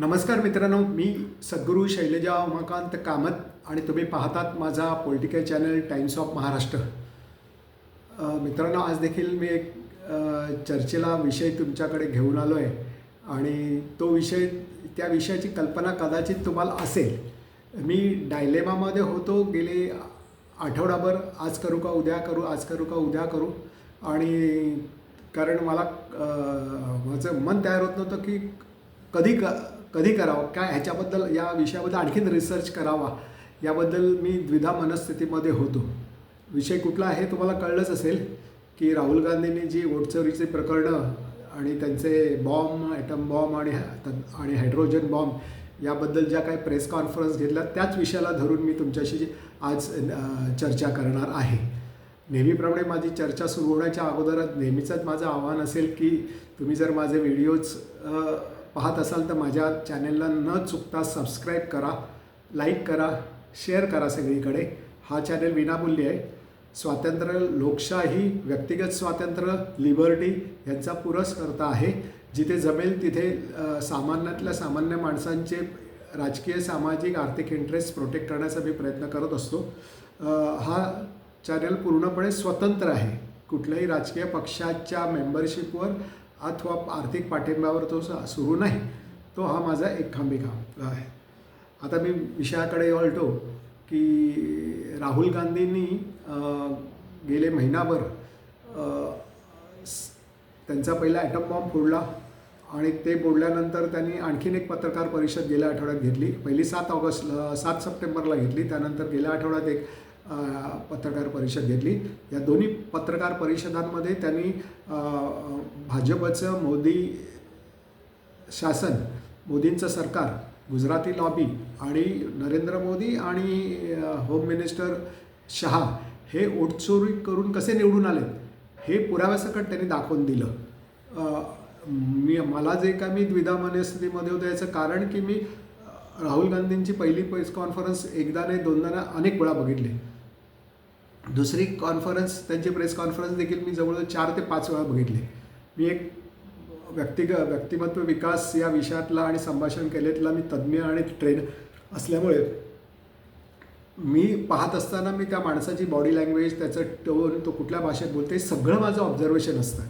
नमस्कार मित्रांनो मी सद्गुरू शैलजा उमाकांत कामत आणि तुम्ही पाहतात माझा political channel Times of Maharashtra मित्रांनो आज देखील मी एक चर्चेला विषय तुमच्याकडे घेऊन आलो आहे आणि तो विषय त्या विषयाची कल्पना कदाचित तुम्हाला असेल. मी डायलेमामध्ये होतो गेले आठवडाभर आज करू का उद्या करू आज करू का उद्या करू. आणि कारण मला माझं मन तयार होत नव्हतं की कधी क कधी करावं? काय ह्याच्याबद्दल या विषयाबद्दल आणखीन रिसर्च करावा? याबद्दल मी द्विधा मनस्थितीमध्ये होतो. विषय कुठला आहे तुम्हाला कळलंच असेल की राहुल गांधींनी जी ओटचोरीची प्रकरणं आणि त्यांचे बॉम्ब ॲटम बॉम्ब आणि आणि हायड्रोजन बॉम्ब याबद्दल ज्या काही प्रेस कॉन्फरन्स घेतल्या त्याच विषयाला धरून मी तुमच्याशी आज चर्चा करणार आहे. नेहमीप्रमाणे माझी चर्चा सुरू होण्याच्या अगोदरच नेहमीचंच माझं आव्हान असेल की तुम्ही जर माझे व्हिडिओज पाहत असाल तर माझ्या चॅनेलला न चुकता सबस्क्राईब करा लाईक करा शेअर करा सगळीकडे. हा चॅनेल विनामूल्य आहे. स्वातंत्र्य लोकशाही व्यक्तिगत स्वातंत्र्य लिबर्टी यांचा पुरस्कर्ता आहे. जिथे जमेल तिथे सामान्यातल्या सामान्य माणसांचे राजकीय सामाजिक आर्थिक इंटरेस्ट प्रोटेक्ट करण्याचा मी प्रयत्न करत असतो. हा चॅनल पूर्णपणे स्वतंत्र आहे. कुठल्याही राजकीय पक्षाच्या मेंबरशिपवर अथवा आर्थिक पाठिंब्यावर तो स- सुरू नाही. तो हा माझा एक खांबी काम आहे. आता मी विषयाकडे वळतो की राहुल गांधींनी गेले महिनाभर त्यांचा पहिला ॲटम बॉम्ब फोडला आणि ते फोडल्यानंतर त्यांनी आणखीन एक पत्रकार परिषद गेल्या आठवड्यात घेतली. पहिली सात ऑगस्ट सात सप्टेंबरला घेतली. त्यानंतर गेल्या आठवड्यात एक पत्रकार परिषद घेतली. या दोन्ही पत्रकार परिषदांमध्ये त्यांनी भाजपचं मोदी शासन मोदींचं सरकार गुजराती लॉबी आणि नरेंद्र मोदी आणि होम मिनिस्टर शहा हे ओटचोरी करून कसे निवडून आले हे पुराव्यासकट त्यांनी दाखवून दिलं. मी मला जे का मी द्विधा मनस्थितीमध्ये होतं याचं कारण की मी राहुल गांधींची पहिली प्रेस कॉन्फरन्स एकदा नाही दोनदा अनेक वेळा बघितली. दुसरी कॉन्फरन्स त्यांची प्रेस कॉन्फरन्स देखील मी जवळजवळ चार ते पाच वेळा बघितली. मी एक व्यक्तिग व्यक्तिमत्व विकास या विषयातला आणि संभाषण केलेतला मी तज्ज्ञ आणि ट्रेन असल्यामुळे मी पाहत असताना मी त्या माणसाची बॉडी लँग्वेज त्याचं टोन तो कुठल्या भाषेत बोलते सगळं माझं ऑब्झर्वेशन असतं.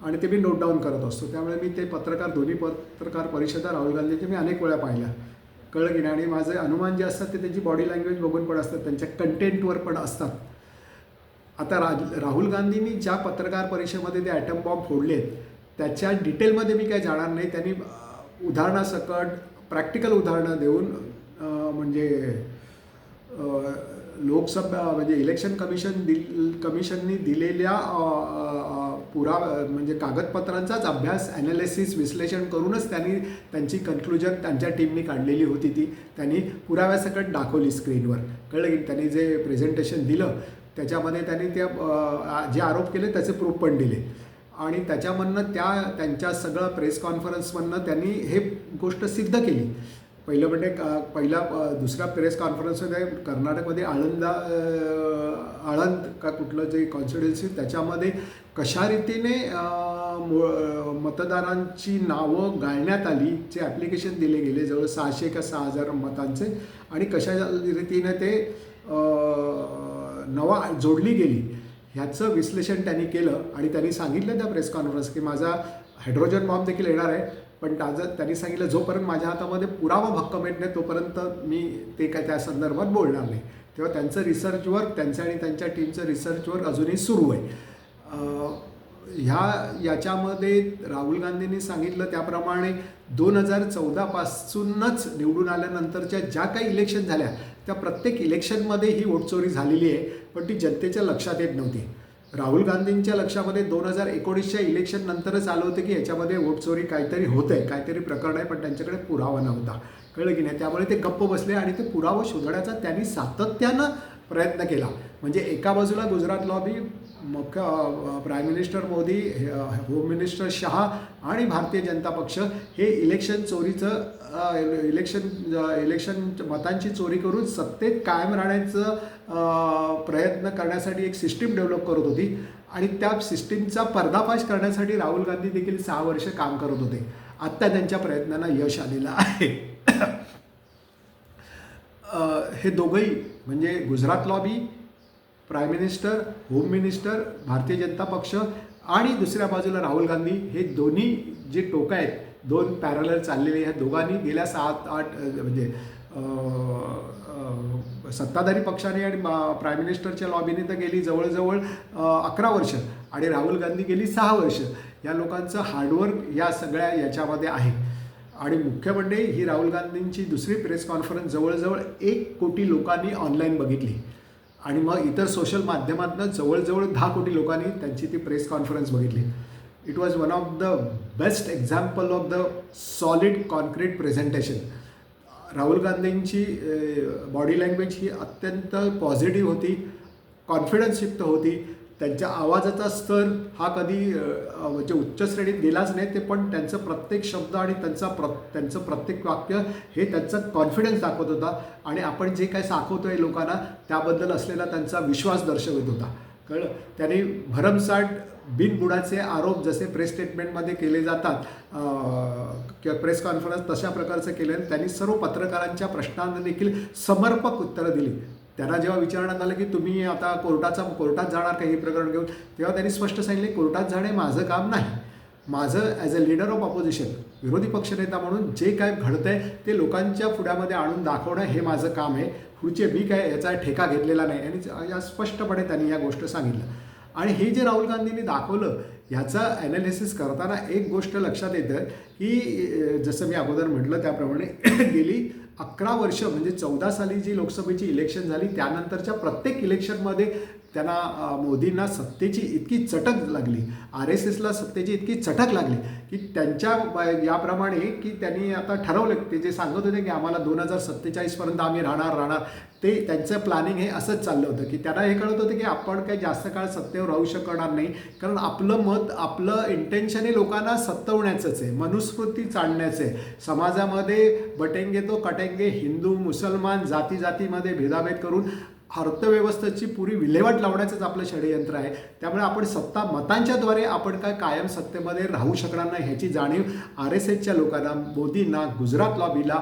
आणि ते मी नोट डाऊन करत असतो. त्यामुळे मी ते पत्रकार दोन्ही पत्रकार परिषदा राहुल गांधीचे मी अनेक वेळा पाहिल्या. कळलं की नाही आणि माझे अनुमान जे असतात ते त्यांची बॉडी लँग्वेज बघून पण असतात त्यांच्या कंटेंटवर पण असतात. आता राज राहुल गांधींनी ज्या पत्रकार परिषदेमध्ये ते ॲटम बॉम्ब फोडलेत त्याच्या डिटेलमध्ये मी काही जाणार नाही. त्यांनी उदाहरणासकट प्रॅक्टिकल उदाहरणं देऊन म्हणजे लोकसभा म्हणजे इलेक्शन कमिशन दिल कमिशननी दिलेल्या पुरा म्हणजे कागदपत्रांचाच अभ्यास ॲनालिसिस विश्लेषण करूनच त्यांनी त्यांची कन्क्लुजन त्यांच्या टीमनी काढलेली होती ती. त्यांनी पुराव्यासकट दाखवली स्क्रीनवर कळलं की त्यांनी जे प्रेझेंटेशन दिलं त्याच्यामध्ये त्यांनी त्या जे आरोप केले त्याचे प्रूफ पण दिले. आणि त्याच्यामधनं त्या त्यांच्या सगळं प्रेस कॉन्फरन्समधनं त्यांनी हे गोष्ट सिद्ध केली. पहिलं म्हणजे पहिला दुसऱ्या प्रेस कॉन्फरन्समध्ये कर्नाटकमध्ये आळंदा आळंद का कुठलं जे कॉन्स्टिट्युन्सी त्याच्यामध्ये कशा रीतीने मतदारांची नावं गाळण्यात आली जे ॲप्लिकेशन दिले गेले जवळ सहाशे का सहा हजार मतांचे आणि कशा रीतीने ते आ, नवा जोडली गेली ह्याचं विश्लेषण त्यांनी केलं आणि त्यांनी सांगितलं त्या प्रेस कॉन्फरन्स की माझा हायड्रोजन बॉम्ब देखील येणार आहे. पण ताजं त्यांनी सांगितलं जोपर्यंत माझ्या हातामध्ये पुरावा भक्कम येत नाही तोपर्यंत मी ते काय त्या संदर्भात बोलणार नाही. तेव्हा त्यांचं रिसर्च वर्क त्यांचं आणि त्यांच्या टीमचं रिसर्च वर्क अजूनही सुरू आहे. ह्या याच्यामध्ये राहुल गांधींनी सांगितलं त्याप्रमाणे दोन हजार चौदापासूनच निवडून आल्यानंतरच्या ज्या काही इलेक्शन झाल्या त्या प्रत्येक इलेक्शनमध्ये ही वोटचोरी झालेली आहे पण ती जनतेच्या लक्षात येत नव्हती. राहुल गांधींच्या लक्षामध्ये दोन हजार एकोणीसच्या इलेक्शन नंतरच आलं होतं की याच्यामध्ये वोटचोरी काहीतरी होतं आहे काहीतरी प्रकरण आहे पण त्यांच्याकडे पुरावा नव्हता. कळलं की नाही? त्यामुळे ते गप्प बसले आणि ते पुरावा शोधण्याचा त्यांनी सातत्यानं प्रयत्न केला. म्हणजे एका बाजूला गुजरात लॉबी मुख्य prime minister Modi home minister Shah आणि भारतीय जनता पक्ष हे इलेक्शन चोरीचं इलेक्शन इलेक्शन मतांची चोरी करून सत्तेत कायम राहण्याचं प्रयत्न करण्यासाठी एक सिस्टीम डेव्हलप करत होती. आणि त्या सिस्टीमचा पर्दाफाश करण्यासाठी राहुल गांधी देखील सहा वर्ष काम करत होते. आत्ता त्यांच्या प्रयत्नांना यश आलेलं आहे. हे दोघंही म्हणजे Gujarat lobby prime minister home minister Bharatiya Janata पक्ष आणि दुसऱ्या बाजूला राहुल गांधी हे दोन्ही जे टोकं आहेत दोन पॅरलर चाललेले ह्या दोघांनी गेल्या सात आठ म्हणजे सत्ताधारी पक्षाने आणि प्राईम मिनिस्टरच्या लॉबीने तर गेली जवळजवळ अकरा वर्ष आणि राहुल गांधी गेली सहा वर्ष. या लोकांचं हार्डवर्क या सगळ्या याच्यामध्ये आहे. आणि मुख्य म्हणजे ही राहुल गांधींची दुसरी प्रेस कॉन्फरन्स जवळजवळ एक कोटी लोकांनी ऑनलाईन बघितली. आणि मग इतर सोशल माध्यमातनं जवळजवळ दहा कोटी लोकांनी त्यांची ती प्रेस कॉन्फरन्स बघितली. It was one of the best example of the solid concrete presentation Rahul गांधींची बॉडी लँग्वेज ही अत्यंत पॉझिटिव्ह होती कॉन्फिडन्सयुक्त होती. त्यांच्या आवाजाचा स्तर हा कधी म्हणजे उच्च श्रेणीत गेलाच नाही ते पण त्यांचं प्रत्येक शब्द आणि त्यांचा प्र त्यांचं प्रत्येक वाक्य हे त्यांचं कॉन्फिडन्स दाखवत होता. आणि आपण जे काय आहे लोकांना त्याबद्दल असलेला त्यांचा विश्वास दर्शवत होता. कळलं? त्यांनी भरमसाठ बिनबुडाचे आरोप जसे प्रेस स्टेटमेंटमध्ये केले जातात किंवा प्रेस कॉन्फरन्स तशा प्रकारचं केले आणि त्यांनी सर्व पत्रकारांच्या प्रश्नांना देखील समर्पक उत्तरं दिली. त्यांना जेव्हा विचारण्यात आलं की तुम्ही आता कोर्टाचा कोर्टात जाणार का हे प्रकरण घेऊन तेव्हा त्यांनी स्पष्ट सांगितले कोर्टात जाणे माझं काम नाही. माझं as a leader of opposition विरोधी पक्षनेता म्हणून जे काय घडतंय ते लोकांच्या पुढ्यामध्ये आणून दाखवणं हे माझं काम आहे. पुढचे मी काय याचा ठेका घेतलेला नाही. आणि या स्पष्टपणे त्यांनी या गोष्ट सांगितलं. आणि हे जे राहुल गांधींनी दाखवलं ह्याचं ॲनालिसिस करताना एक गोष्ट लक्षात येतं की जसं मी अगोदर म्हटलं त्याप्रमाणे गेली अकरा वर्ष म्हणजे चौदा साली जी लोकसभेची इलेक्शन झाली त्यानंतरच्या प्रत्येक इलेक्शनमध्ये त्यांना मोदींना सत्तेची इतकी चटक लागली आर एस एसला सत्तेची इतकी चटक लागली की त्यांच्या याप्रमाणे की त्यांनी आता ठरवलं ते जे सांगत होते की आम्हाला दोन हजार सत्तेचाळीसपर्यंत आम्ही राहणार राहणार ते त्यांचं प्लॅनिंग हे असंच चाललं होतं की त्यांना हे कळत होतं की आपण काही जास्त काळ सत्तेवर राहू शकणार नाही कारण आपलं मत आपलं इंटेन्शन हे लोकांना सत्तवण्याचंच आहे मनुस्मृती चालण्याचं आहे. समाजामध्ये बटेंगे तो कटेंगे हिंदू मुसलमान जाती जातीमध्ये भेदाभेद करून अर्थव्यवस्थेची पुरी विल्हेवाट लावण्याचंच आपलं षडयंत्र आहे. त्यामुळे आपण सत्ता मतांच्याद्वारे आपण काय कायम सत्तेमध्ये राहू शकणार नाही ह्याची जाणीव आर एस एसच्या लोकांना मोदींना गुजरात लॉबीला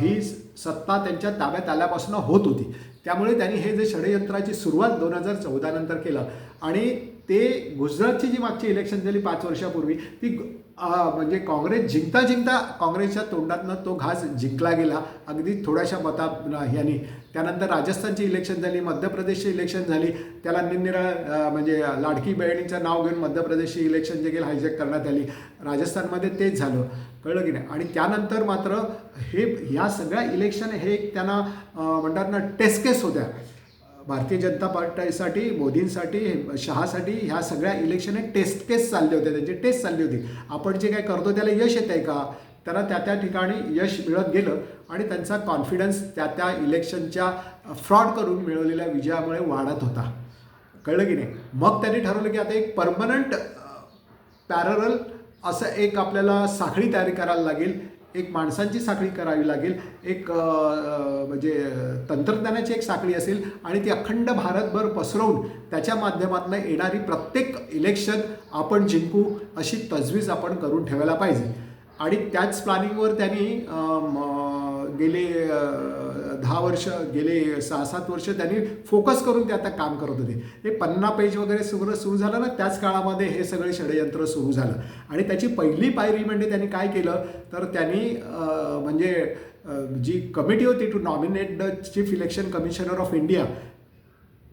ही सत्ता त्यांच्या ताब्यात आल्यापासून होत होती. त्यामुळे त्यांनी हे जे षडयंत्राची सुरुवात दोन हजार चौदा नंतर केलं. आणि ते गुजरातची जी मागची इलेक्शन झाली पाच वर्षापूर्वी ती म्हणजे काँग्रेस जिंकता जिंकता काँग्रेसच्या तोंडातनं तो घास जिंकला गेला. अगदी थोड्याशा मता ह्यानी. त्यानंतर राजस्थानची इलेक्शन झाली मध्य प्रदेशची इलेक्शन झाली. त्याला निरनिराळ्या म्हणजे लाडकी बहिणीचं नाव घेऊन मध्य प्रदेशची इलेक्शन देखील हायजॅक करण्यात आली. राजस्थानमध्ये तेच झालं. कळलं की नाही? आणि त्यानंतर मात्र हे ह्या सगळ्या इलेक्शन हे एक त्यांना म्हणतात ना टेस्केस होत्या. भारतीय जनता पार्टीसाठी मोदींसाठी शहासाठी ह्या सगळ्या इलेक्शन टेस्ट केस चालले होते. त्यांची टेस्ट चालली होती. आपण जे काय करतो त्याला यश येत आहे का? त्यांना त्या त्या ठिकाणी यश मिळत गेलं आणि त्यांचा कॉन्फिडन्स त्या त्या इलेक्शनच्या फ्रॉड करून मिळवलेल्या विजयामुळे वाढत होता. कळलं की नाही? मग त्यांनी ठरवलं की आता एक परमनंट पॅरल असं एक आपल्याला साखळी तयारी करायला लागेल. एक माणसांची साखळी करावी लागेल. एक म्हणजे तंत्रज्ञानाची एक साखळी असेल आणि ती अखंड भारतभर पसरवून त्याच्या माध्यमातून येणारी प्रत्येक इलेक्शन आपण जिंकू अशी तजवीज आपण करून ठेवायला पाहिजे. आणि त्याच प्लॅनिंगवर त्यांनी म, गेले दहा वर्ष गेले सहा सात वर्ष त्यांनी फोकस करून ते आता काम करत होते. हे पन्ना पेज वगैरे सुरू सुरू झालं ना त्याच काळामध्ये हे सगळे षडयंत्र सुरू झालं. आणि त्याची पहिली पायरी म्हणजे त्यांनी काय केलं? तर त्यांनी म्हणजे जी कमिटी होती to nominate the chief election commissioner of India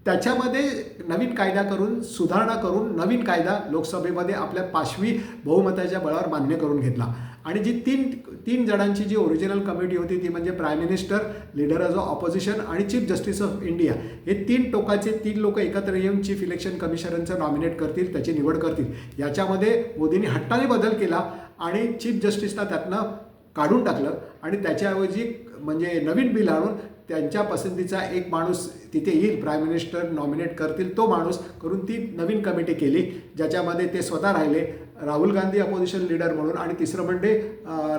त्याच्यामध्ये नवीन कायदा करून सुधारणा करून नवीन कायदा लोकसभेमध्ये आपल्या पाचवी बहुमताच्या बळावर मान्य करून घेतला. आणि जी तीन तीन जणांची जी ओरिजिनल कमिटी होती ती म्हणजे prime minister leader of opposition आणि चीफ जस्टिस ऑफ इंडिया हे तीन टोकाचे तीन लोक एकत्र येऊन चीफ इलेक्शन कमिशनरचं नॉमिनेट करतील त्याची निवड करतील. याच्यामध्ये मोदींनी हट्टाने बदल केला आणि चीफ जस्टिसला त्यातनं काढून टाकलं आणि त्याच्याऐवजी म्हणजे नवीन बिल आणून त्यांच्या पसंतीचा एक माणूस तिथे येईल प्राईम मिनिस्टर नॉमिनेट करतील तो माणूस करून ती नवीन कमिटी केली ज्याच्यामध्ये ते स्वतः राहिले राहुल गांधी अपोजिशन लीडर म्हणून आणि तिसरं म्हणजे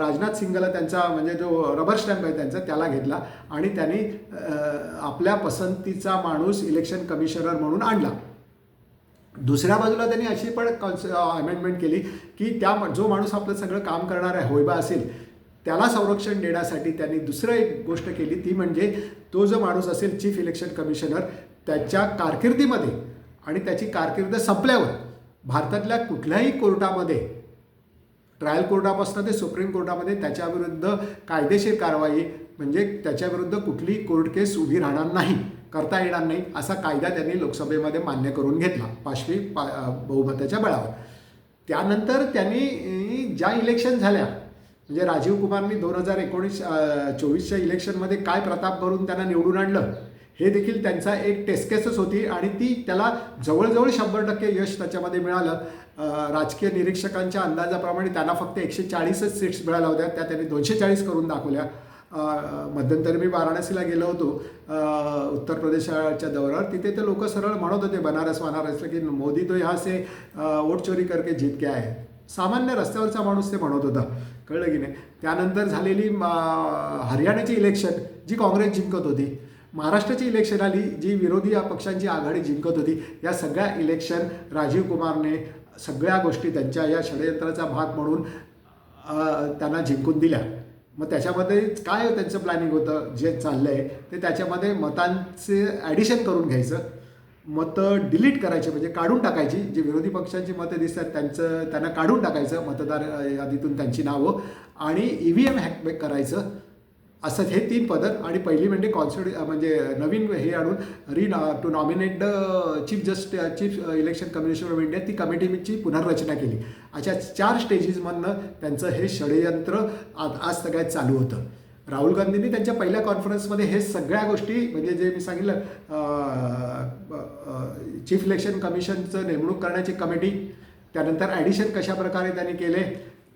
राजनाथ सिंगला त्यांचा म्हणजे जो रबर स्टॅम्प आहे त्यांचा त्याला घेतला. आणि त्यांनी आपल्या पसंतीचा माणूस इलेक्शन कमिशनर म्हणून आणला. दुसऱ्या बाजूला त्यांनी अशी पण कॉन्स अमेंडमेंट केली की त्या जो माणूस आपलं सगळं काम करणार आहे होयबा असेल त्याला संरक्षण देण्यासाठी त्यांनी दुसरं एक गोष्ट केली. ती म्हणजे तो जो माणूस असेल चीफ इलेक्शन कमिशनर त्याच्या कारकिर्दीमध्ये आणि त्याची कारकिर्द संपल्यावर भारतातल्या कुठल्याही कोर्टामध्ये ट्रायल कोर्टापासून ते सुप्रीम कोर्टामध्ये त्याच्याविरुद्ध कायदेशीर कारवाई म्हणजे त्याच्याविरुद्ध कुठली कोर्ट केस उभी राहणार नाही करता येणार नाही असा कायदा त्यांनी लोकसभेमध्ये मान्य करून घेतला पाचवी पा बहुमताच्या बळावर. त्यानंतर त्यांनी ज्या इलेक्शन झाल्या म्हणजे राजीव कुमारनी दोन हजार एकोणीस चोवीसच्या इलेक्शनमध्ये काय प्रताप भरून त्यांना निवडून आणलं हे देखील त्यांचा एक टेस्केसच होती आणि ती त्याला जवळजवळ शंभर टक्के यश त्याच्यामध्ये मिळालं. राजकीय निरीक्षकांच्या अंदाजाप्रमाणे त्यांना फक्त एकशे चाळीसच सीट्स मिळाल्या होत्या. त्या त्यांनी दोनशे चाळीस करून दाखवल्या. मध्यंतरी मी वाराणसीला गेलो होतो. उत्तर प्रदेशाच्या दौऱ्यावर. तिथे ते लोक सरळ म्हणत होते बनारस वानारसला की मोदी तो ह्या से वोट चोरी करके जीत गया आहे सामान्य रस्त्यावरचा माणूस ते म्हणत होता. कळलं की नाही? त्यानंतर झालेली हरियाणाची इलेक्शन जी काँग्रेस जिंकत होती. महाराष्ट्राची इलेक्शन आली जी विरोधी या पक्षांची आघाडी जिंकत होती या सगळ्या इलेक्शन राजीव कुमारने सगळ्या गोष्टी त्यांच्या या षडयंत्राचा भाग म्हणून त्यांना जिंकून दिल्या. मग त्याच्यामध्ये काय त्यांचं प्लॅनिंग होतं जे चाललं आहे ते त्याच्यामध्ये मतांचे ॲडिशन करून घ्यायचं. मतं डिलीट करायचे म्हणजे काढून टाकायची. जे विरोधी पक्षांची मतं दिसतात त्यांचं त्यांना काढून टाकायचं मतदार यादीतून त्यांची नावं. आणि ई व्ही एम हॅकबॅक करायचं. असं हे तीन पदक आणि पहिली म्हणजे कॉन्स्टिट्यू म्हणजे नवीन हे आणून re to nominate the chief just chief election commission of India ती कमिटीची पुनर्रचना केली. अशा चार स्टेजेसमधनं त्यांचं हे षडयंत्र आज आज सगळ्यात चालू होतं. राहुल गांधींनी त्यांच्या पहिल्या कॉन्फरन्समध्ये हे सगळ्या गोष्टी म्हणजे जे मी सांगितलं चीफ इलेक्शन कमिशनचं नेमणूक करण्याची कमिटी त्यानंतर ॲडिशन कशा प्रकारे त्यांनी केले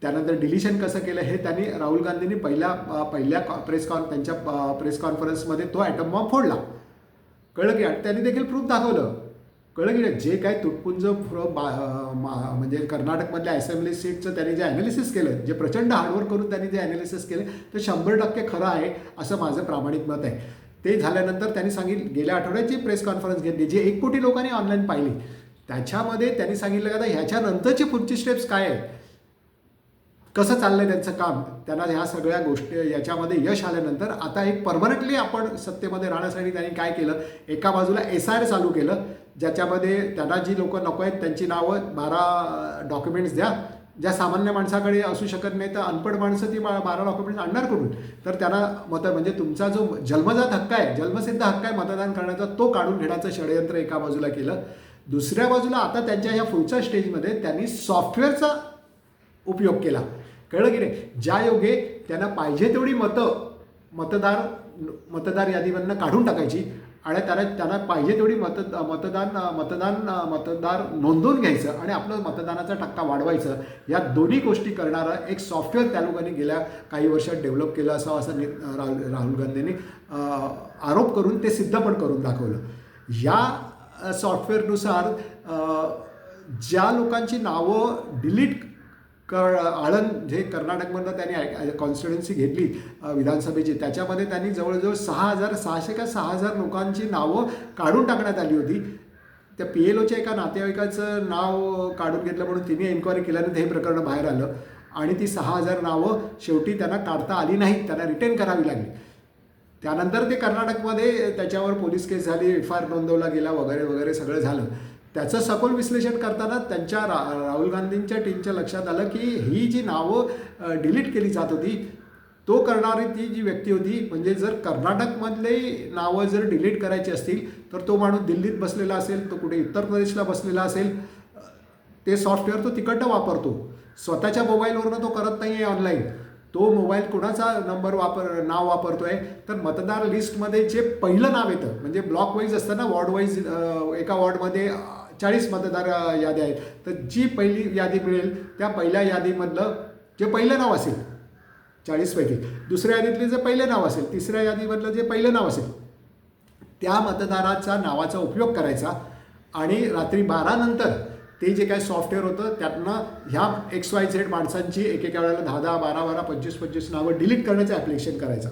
त्यानंतर डिलिशन कसं केलं हे त्यांनी राहुल गांधींनी पहिल्या पहिल्या प्रेस कॉन त्यांच्या प्रेस कॉन्फरन्समध्ये तो ॲटम बॉम्ब फोडला. कळलं की त्यांनी देखील प्रूफ दाखवलं. कळलं की जे काय तुटपुंज बा- मा- म्हणजे कर्नाटकमधल्या असेंब्ली सीटचं त्यांनी जे ॲनालिसिस केलं जे प्रचंड हार्डवर्क करून त्यांनी जे ॲनालिसिस केलं ते शंभर टक्के खरं आहे असं माझं प्रामाणिक मत आहे. ते झाल्यानंतर त्यांनी सांगितलं गेल्या आठवड्याची प्रेस कॉन्फरन्स घेतली जी एक कोटी लोकांनी ऑनलाईन पाहिली त्याच्यामध्ये त्यांनी सांगितलं का ह्याच्यानंतरची पुढची स्टेप्स काय आहे कसं चाललंय त्यांचं काम? त्यांना ह्या सगळ्या गोष्टी याच्यामध्ये यश आल्यानंतर आता एक परमनंटली आपण सत्तेमध्ये राहण्यासाठी त्यांनी काय केलं? एका बाजूला एस आर चालू केलं ज्याच्यामध्ये त्यांना जी लोक नको आहेत त्यांची नावं बारा डॉक्युमेंट्स द्या. ज्या सामान्य माणसाकडे असू शकत नाही तर अनपढ माणसं ती बा- बारा डॉक्युमेंट्स आणणार करून तर त्यांना मत म्हणजे तुमचा जो जन्मजात हक्क आहे जन्मसिद्ध हक्क आहे मतदान करण्याचा तो काढून घेण्याचं षडयंत्र एका बाजूला केलं. दुसऱ्या बाजूला आता त्यांच्या ह्या पुढच्या स्टेजमध्ये त्यांनी सॉफ्टवेअरचा उपयोग केला. कळलं की नाही? ज्या योगे त्यांना पाहिजे तेवढी मतं मतदार मतदार यादीमधनं काढून टाकायची आणि त्याला त्यांना पाहिजे तेवढी मत मतदान मतदान मतदार नोंदवून घ्यायचं आणि आपलं मतदानाचा टक्का वाढवायचं. या दोन्ही गोष्टी करणारं एक सॉफ्टवेअर त्या लोकांनी गेल्या काही वर्षात डेव्हलप केलं असावं असं नि- राहुल राहुल गांधींनी आरोप करून ते सिद्ध पण करून दाखवलं. या सॉफ्टवेअरनुसार ज्या लोकांची नावं डिलीट कर आळंद जे कर्नाटकमधनं त्यांनी कॉन्स्टिट्युन्सी घेतली विधानसभेची त्याच्यामध्ये त्यांनी जवळजवळ सहा हजार सहाशे का सहा हजार लोकांची नावं काढून टाकण्यात आली होती. त्या पी एल ओच्या एका नातेवाईकाचं नाव काढून घेतलं म्हणून तिने एन्क्वायरी केल्यानंतर हे प्रकरण बाहेर आलं. आणि ती सहा हजार नावं शेवटी त्यांना काढता आली नाहीत त्यांना रिटर्न करावी लागली. त्यानंतर ते कर्नाटकमध्ये त्याच्यावर पोलीस केस झाली एफ आय आर नोंदवला गेला वगैरे वगैरे सगळं झालं. त्याचं सखोल विश्लेषण करताना त्यांच्या रा राहुल गांधींच्या टीमच्या लक्षात आलं की ही जी नावं डिलीट केली जात होती तो करणारी ती जी व्यक्ती होती म्हणजे जर कर्नाटकमधले नावं जर डिलीट करायची असतील तर तो माणूस दिल्लीत बसलेला असेल तो कुठे उत्तर प्रदेशला बसलेला असेल ते सॉफ्टवेअर तो तिकडनं वापरतो. स्वतःच्या मोबाईलवरनं तो करत नाही आहे ऑनलाईन तो मोबाईल कुणाचा नंबर वापर नाव वापरतो आहे तर मतदार लिस्टमध्ये जे पहिलं नाव येतं म्हणजे ब्लॉक वाईज असतं ना वॉर्ड वाईज एका वॉर्डमध्ये चाळीस मतदार याद्या आहेत. तर जी पहिली यादी मिळेल त्या पहिल्या यादीमधलं जे पहिलं नाव असेल चाळीसपैकी दुसऱ्या यादीतले जे पहिलं नाव असेल तिसऱ्या यादीमधलं जे पहिलं नाव असेल त्या मतदाराचा नावाचा उपयोग करायचा आणि रात्री बारानंतर ते जे काय सॉफ्टवेअर होतं त्यातनं ह्या एक्स वाय झेड माणसांची एकेका वेळेला दहा दहा बारा बारा पंचवीस पंचवीस नावं डिलीट करण्याचं ॲप्लिकेशन करायचं.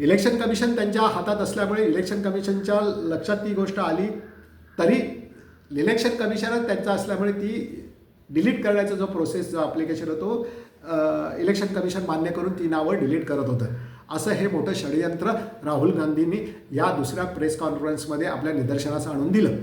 इलेक्शन कमिशन त्यांच्या हातात असल्यामुळे इलेक्शन कमिशनच्या लक्षात ती गोष्ट आली. तरी इलेक्शन कमिशनच त्यांचा असल्यामुळे ती डिलीट करण्याचा जो प्रोसेस जो ॲप्लिकेशन होतो इलेक्शन कमिशन मान्य करून ती नावं डिलीट करत होतं. असं हे मोठं षडयंत्र राहुल गांधींनी या दुसऱ्या प्रेस कॉन्फरन्समध्ये आपल्या निदर्शनास आणून दिलं.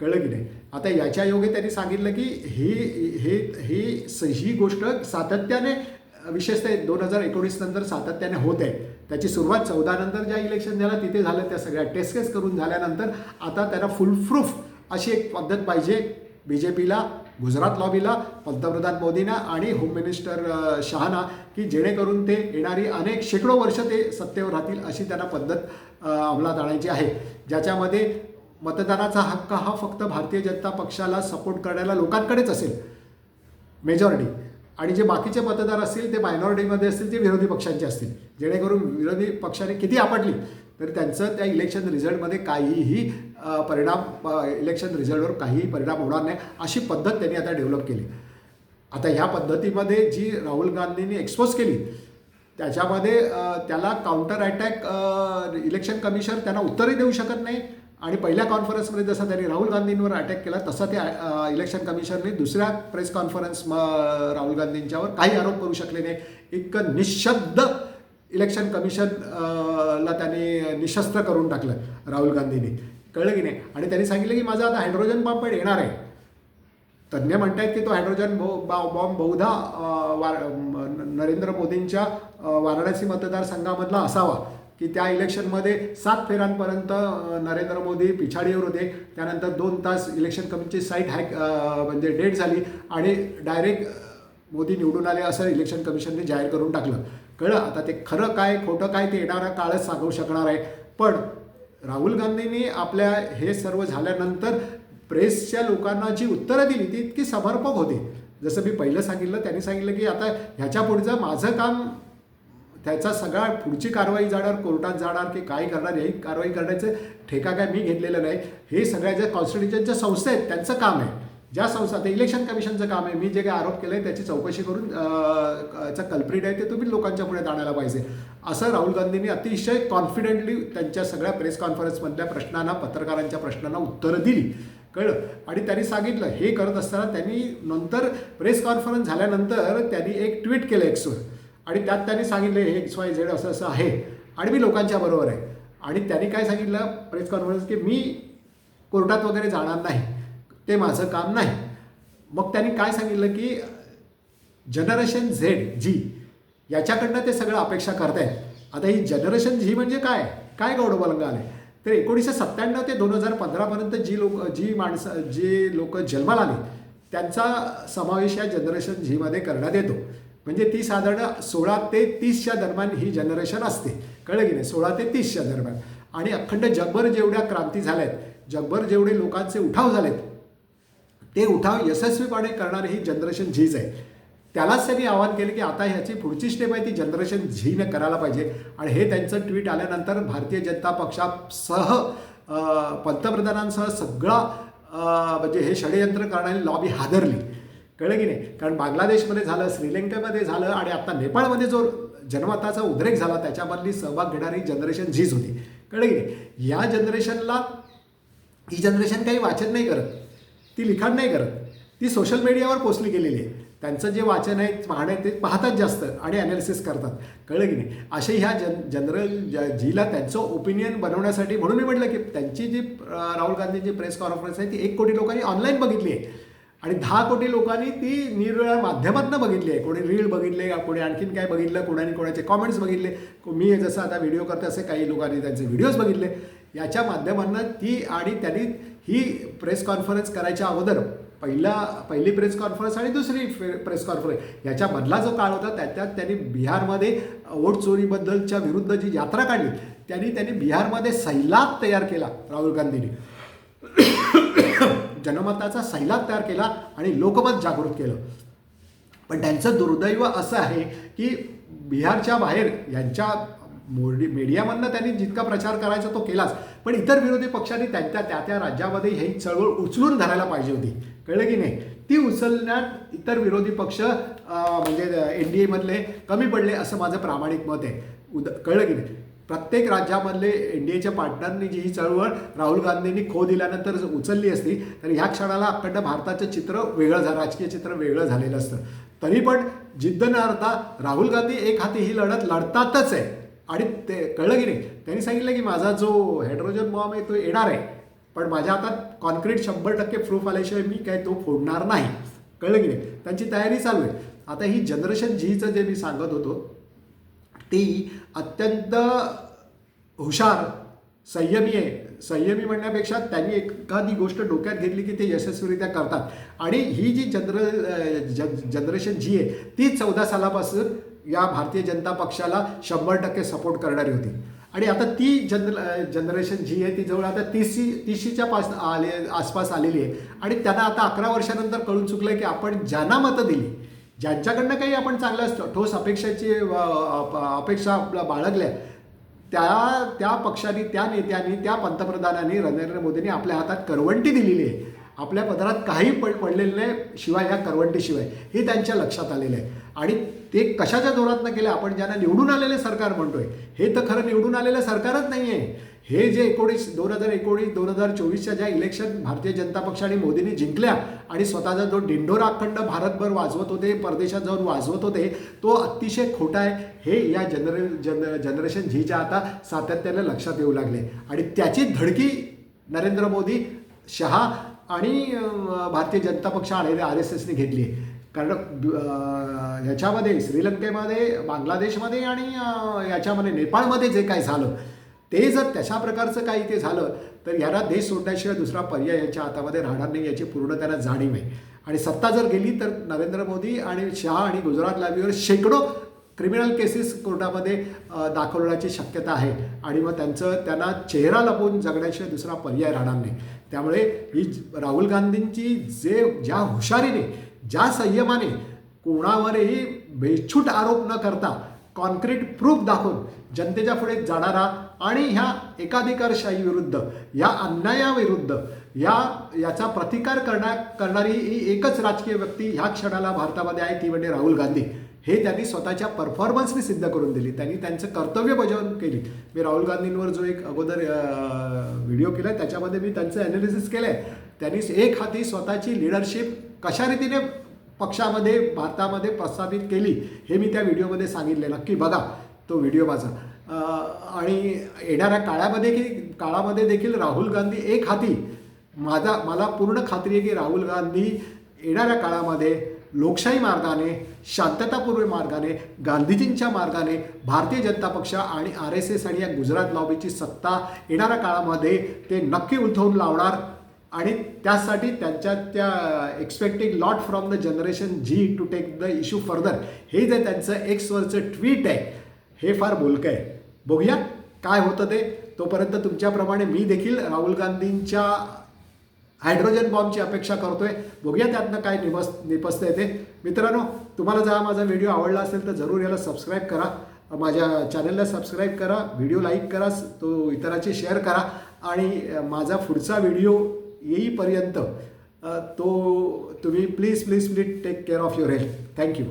कळलं की नाही? आता याच्या योगे त्यांनी सांगितलं की ही हे ही स- ही गोष्ट सातत्याने विशेषतः दोन हजार एकोणीस नंतर सातत्याने होत आहे. त्याची सुरुवात चौदा नंतर ज्या इलेक्शन झालं तिथे झालं त्या सगळ्या टेस्ट केस करून झाल्यानंतर आता त्याला फुल प्रूफ अशी एक पद्धत पाहिजे. बी जे पीला गुजरात लॉबीला पंतप्रधान मोदींना आणि होम मिनिस्टर शहाना की जेणेकरून ते येणारी अनेक शेकडो वर्ष ते सत्तेवर राहतील अशी त्यांना पद्धत अंमलात आणायची आहे. ज्याच्यामध्ये मतदानाचा हक्क हा फक्त भारतीय जनता पक्षाला सपोर्ट करण्याला लोकांकडेच असेल. मेजॉरिटी आणि जे बाकीचे मतदार असतील ते मायनॉरिटीमध्ये असतील ते विरोधी पक्षांचे असतील. जेणेकरून विरोधी पक्षाने किती आपटली तर त्यांचं त्या इलेक्शन रिझल्टमध्ये काहीही परिणाम इलेक्शन रिझल्टवर काहीही परिणाम होणार नाही अशी पद्धत त्यांनी आता डेव्हलप केली. आता ह्या पद्धतीमध्ये जी राहुल गांधींनी एक्सपोज केली त्याच्यामध्ये त्याला काउंटर अटॅक इलेक्शन कमिशन त्यांना उत्तरही देऊ शकत नाही आणि पहिल्या कॉन्फरन्समध्ये जसा त्यांनी राहुल गांधींवर अटॅक केला तसा ते इलेक्शन कमिशनने दुसऱ्या प्रेस कॉन्फरन्स म राहुल गांधींच्यावर काही आरोप करू शकले नाही. इतकं निशब्द इलेक्शन कमिशन ला त्यांनी निशस्त्र करून टाकलं राहुल गांधींनी. कळलं की नाही? आणि त्यांनी सांगितलं की माझा आता हायड्रोजन पण येणार आहे. तज्ज्ञ आहेत की तो हायड्रोजन बो बॉम्ब बहुधा वा न- नरेंद्र मोदींच्या वाराणसी मतदारसंघामधला असावा. की त्या इलेक्शनमध्ये सात फेऱ्यांपर्यंत नरेंद्र मोदी पिछाडीवर होते. त्यानंतर दोन तास इलेक्शन कमिटीची साईट हॅक म्हणजे डेट झाली आणि डायरेक्ट मोदी निवडून आले असं इलेक्शन कमिशनने जाहीर करून टाकलं. कळलं? आता ते खरं काय खोटं काय ते येणारा काळच सांगू शकणार आहे. पण राहुल गांधींनी आपल्या हे सर्व झाल्यानंतर प्रेसच्या लोकांना जी उत्तरं दिली ती इतकी समर्पक होती. जसं मी पहिलं सांगितलं त्यांनी सांगितलं की आता ह्याच्या पुढचं माझं काम त्याचा सगळा पुढची कारवाई जाणार कोर्टात जाणार की काय करणार हे कारवाई करण्याचं ठेका काय मी घेतलेलं नाही. हे सगळ्या ज्या कॉन्स्टिट्युशनच्या संस्था आहेत त्यांचं काम आहे. ज्या संस्था ते इलेक्शन कमिशनचं काम आहे. मी जे काही आरोप केले त्याची चौकशी करून अं, कल्प्रिट आहे ते तुम्ही लोकांच्या पुढे आणायला पाहिजे. असं राहुल गांधींनी अतिशय कॉन्फिडेंटली त्यांच्या सगळ्या प्रेस कॉन्फरन्समधल्या प्रश्नांना पत्रकारांच्या प्रश्नांना उत्तरं दिली. कळलं? आणि त्यांनी सांगितलं हे करत असताना त्यांनी नंतर प्रेस कॉन्फरन्स झाल्यानंतर त्यांनी एक ट्विट केलं एक्सवर आणि त्यात त्यांनी सांगितलं हे एक्स वाय झेड असं असं आहे. आणि मी लोकांच्या बरोबर आहे. आणि त्यांनी काय सांगितलं प्रेस कॉन्फरन्स की मी कोर्टात वगैरे जाणार नाही. ते माझं काम नाही. मग त्यांनी काय सांगितलं की जनरेशन झेड जी याच्याकडनं ते सगळं अपेक्षा करतायत. आता ही जनरेशन झी म्हणजे काय? काय गौडबलंग आले? तर एकोणीसशे सत्त्याण्णव ते दोन हजार पंधरापर्यंत जी लोक जी माणसं जी लोक जन्माला आली त्यांचा समावेश या जनरेशन झीमध्ये करण्यात येतो. म्हणजे ती साधारण सोळा ते तीसच्या दरम्यान ही जनरेशन असते. कळलं की नाही? सोळा ते तीसच्या दरम्यान. आणि अखंड जगभर जेवढ्या क्रांती झाल्या आहेत जगभर जेवढे लोकांचे उठाव झालेत ते उठाव यशस्वीपणे करणारी ही जनरेशन झीज आहे. त्यालाच त्यांनी आवाहन केलं की आता ह्याची पुढची स्टेप आहे ती जनरेशन झीनं करायला पाहिजे. आणि हे त्यांचं ट्विट आल्यानंतर भारतीय जनता पक्षासह पंतप्रधानांसह सगळा म्हणजे हे षडयंत्र करणारी लॉबी हादरली. कळलं की नाही? कारण बांगलादेशमध्ये झालं श्रीलंकेमध्ये झालं आणि आता नेपाळमध्ये जो जनमताचा उद्रेक झाला त्याच्यामधली सहभाग घेणारी जनरेशन झीज होती. कळलं की नाही? या जनरेशनला ही जनरेशन काही वाचन नाही करत. ती लिखाण नाही करत. ती सोशल मीडियावर पोचली गेलेली आहे. त्यांचं जे वाचन आहे पाहणं ते पाहतात जास्त आणि ॲनालिसिस करतात. कळलं की नाही? असे ह्या जन जनरल ज जीला त्यांचं ओपिनियन बनवण्यासाठी म्हणून मी म्हटलं की त्यांची जी राहुल गांधींची प्रेस कॉन्फरन्स आहे ती एक कोटी लोकांनी ऑनलाईन बघितली आहे. आणि दहा कोटी लोकांनी ती निरनिराळ्या माध्यमातून बघितली आहे. कोणी रील बघितले कोणी आणखीन काय बघितलं कोणाने कोणाचे कॉमेंट्स बघितले. मी जसं आता व्हिडिओ करते असे काही लोकांनी त्यांचे व्हिडिओज बघितले. याच्या माध्यमांना ती आणि त्यांनी ही प्रेस कॉन्फरन्स करायच्या अगोदर पहिला पहिली प्रेस कॉन्फरन्स आणि दुसरी प्रेस कॉन्फरन्स याच्यामधला जो काळ होता त्याच्यात त्यांनी बिहारमध्ये वोट चोरीबद्दलच्या विरुद्ध जी यात्रा काढली त्यांनी त्यांनी बिहारमध्ये सैलाब तयार केला राहुल गांधींनी. जनमताचा सैलाब तयार केला आणि लोकमत जागृत केलं. पण त्यांचं दुर्दैव असं आहे की बिहारच्या बाहेर यांच्या मोडी मीडियामधनं त्यांनी जितका प्रचार करायचा तो केलाच. पण इतर विरोधी पक्षांनी त्यांच्या त्या त्या राज्यामध्ये ही चळवळ उचलून धरायला पाहिजे होती. कळलं की नाही? ती उचलण्यात इतर विरोधी पक्ष म्हणजे एन डी एमधले कमी पडले असं माझं प्रामाणिक मत आहे. उद कळलं की नाही? प्रत्येक राज्यामधले एन डी एच्या पार्टनरनी जी ही चळवळ राहुल गांधींनी खो दिल्यानंतर जर उचलली असती तर ह्या क्षणाला अखंड भारताचं चित्र वेगळं झालं राजकीय चित्र वेगळं झालेलं असतं. तरी पण जिद्द न अर्था राहुल गांधी एक हाती ही लढत लढतातच आहे. आणि ते कळलं की नाही? त्यांनी सांगितलं की माझा जो हायड्रोजन बॉम्ब आहे तो येणार आहे. पण माझ्या हातात कॉन्क्रीट शंभर टक्के प्रूफ आल्याशिवाय मी काय तो फोडणार नाही. कळलं की नाही? त्यांची तयारी चालू आहे. आता ही जनरेशन झीचं जे मी सांगत होतो ती अत्यंत हुशार संयमी आहे संयमी म्हणण्यापेक्षा त्यांनी एखादी गोष्ट डोक्यात घेतली की ते यशस्वीरित्या करतात. आणि ही जी जनर जन जनरेशन जी आहे ती चौदा सालापासून या भारतीय जनता पक्षाला शंभर टक्के सपोर्ट करणारी होती. आणि आता ती जनर जनरेशन जी आहे ती जवळ आता तीसशी तीसशीच्या पास आले आसपास आलेली आहे. आणि त्यांना आता अकरा वर्षानंतर कळून चुकलं की आपण ज्यांना मतं दिली ज्यांच्याकडनं काही आपण चांगल्या ठोस अपेक्षाची अपेक्षा आपल्या बाळगल्या त्या त्या पक्षाने त्या नेत्यांनी त्या पंतप्रधानांनी नरेंद्र मोदींनी आपल्या हातात करवंटी दिलेली आहे. आपल्या पदरात काही पड पडलेलं नाही शिवाय ह्या करवंटीशिवाय. हे त्यांच्या लक्षात आलेलं आहे. आणि ते कशाच्या जोरातनं केलं? आपण ज्यांना निवडून आलेले सरकार म्हणतोय. हे तर खरं निवडून आलेलं सरकारच नाही आहे हे जे एकोणीस दोन हजार एकोणीस दोन हजार चोवीसच्या ज्या इलेक्शन भारतीय जनता पक्ष आणि मोदींनी जिंकल्या आणि स्वतःचा जो डिंडोरा अखंड भारतभर वाजवत होते परदेशात जाऊन वाजवत होते तो अतिशय खोटा आहे. हे या जनरे जन जनरेशन झीच्या आता सातत्याने लक्षात येऊ लागले. आणि त्याची धडकी नरेंद्र मोदी शहा आणि भारतीय जनता पक्ष आणि आर एस एसने घेतली आहे. कारण ह्याच्यामध्ये श्रीलंकेमध्ये बांगलादेशमध्ये आणि याच्यामध्ये नेपाळमध्ये जे काय झालं ते जर तशा प्रकारचं काही ते झालं तर ह्याला देश सोडण्याशिवाय दुसरा पर्याय याच्या हातामध्ये राहणार नाही याची पूर्ण त्यांना जाणीव आहे. आणि सत्ता जर गेली तर नरेंद्र मोदी आणि शहा आणि गुजरात लावीवर शेकडो क्रिमिनल केसेस कोर्टामध्ये दाखवण्याची शक्यता आहे. आणि मग त्यांचं त्यांना चेहरा लपवून जगण्याशिवाय दुसरा पर्याय राहणार नाही. त्यामुळे ही राहुल गांधींची जे ज्या हुशारीने ज्या संयमाने कोणावरही बेछूट आरोप न करता कॉन्क्रीट प्रूफ दाखवून जनतेच्या पुढे जाणारा आणि ह्या एकाधिकारशाही विरुद्ध या अन्यायाविरुद्ध या याचा प्रतिकार करण्या करणारी ही एकच राजकीय व्यक्ती ह्या क्षणाला भारतामध्ये आहे ती म्हणजे राहुल गांधी. हे त्यांनी स्वतःच्या परफॉर्मन्सने सिद्ध करून दिली. त्यांनी त्यांचं कर्तव्य बजावून केली. मी राहुल गांधींवर जो एक अगोदर व्हिडिओ केला त्याच्यामध्ये मी त्यांचं ॲनालिसिस केलं आहे त्यांनी एक हाती स्वतःची लिडरशिप कशा रीतीने पक्षामध्ये भारतामध्ये प्रस्थापित केली हे मी त्या व्हिडिओमध्ये सांगितले नक्की बघा तो व्हिडिओ माझा. आणि येणाऱ्या काळामध्ये की काळामध्ये देखील राहुल गांधी एक हाती. माझा मला पूर्ण खात्री आहे की राहुल गांधी येणाऱ्या काळामध्ये लोकशाही मार्गाने शांततापूर्व मार्गाने गांधीजींच्या मार्गाने भारतीय जनता पक्ष आणि आर एस एस आणि या गुजरात लॉबीची सत्ता येणाऱ्या काळामध्ये ते नक्की उलथवून लावणार. आणि त्यासाठी त्यांच्या त्या expecting lot from the generation Z to take the issue further हे जे त्यांचं एक्सवरचं ट्विट आहे हे फार बोलकं आहे. बघूया काय होतं ते. तोपर्यंत तुमच्याप्रमाणे मी देखील राहुल गांधींच्या हायड्रोजन बॉम्बची अपेक्षा करतोय. बघूया त्यातनं काय निपस निपसतं येते मित्रांनो तुम्हाला जर हा माझा व्हिडिओ आवडला असेल तर जरूर याला सबस्क्राईब करा. माझ्या चॅनलला सबस्क्राईब करा. व्हिडिओ लाईक करा. तो इतरांचे शेअर करा. आणि माझा पुढचा व्हिडिओ येईपर्यंत तो तुम्ही please please please take care of your health thank you